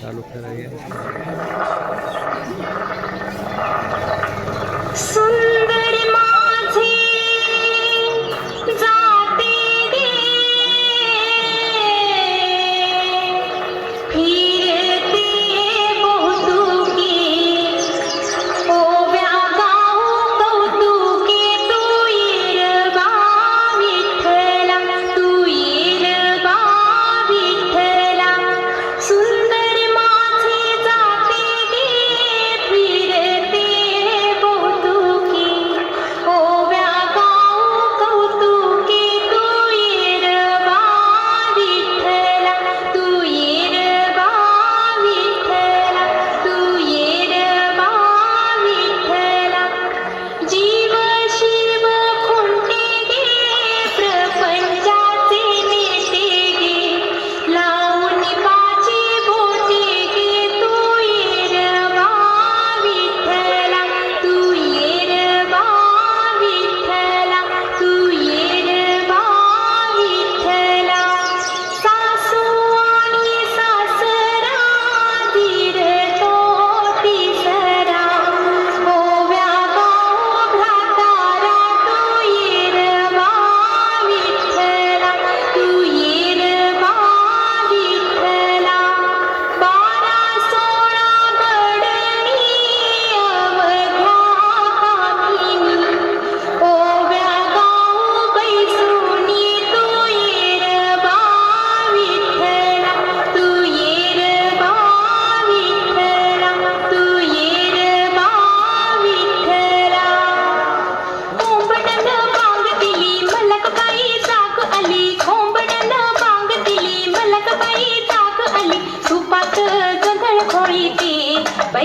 चालू करायला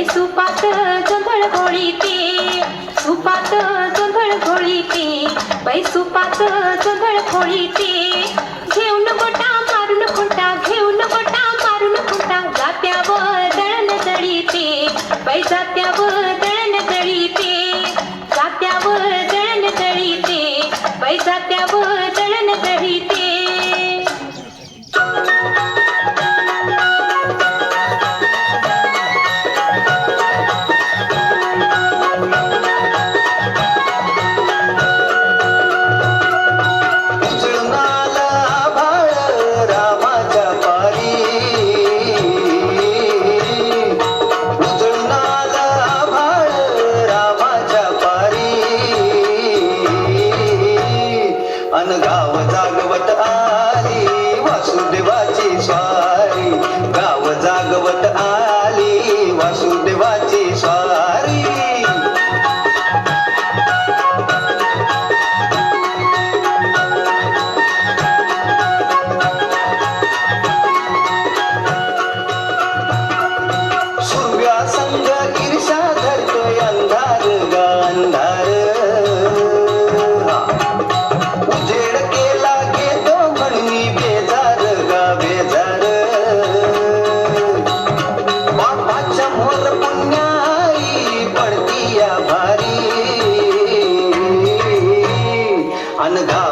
सुपात जोंधळ गोळीते सुपात जोंधळ गोळीते बाई सुपात जोंधळ गोळीते घेऊन गोटा मारून खोटा घेऊन गोटा मारून खोटा जात्यावर दळण दळीते बाई जात्यावर गाव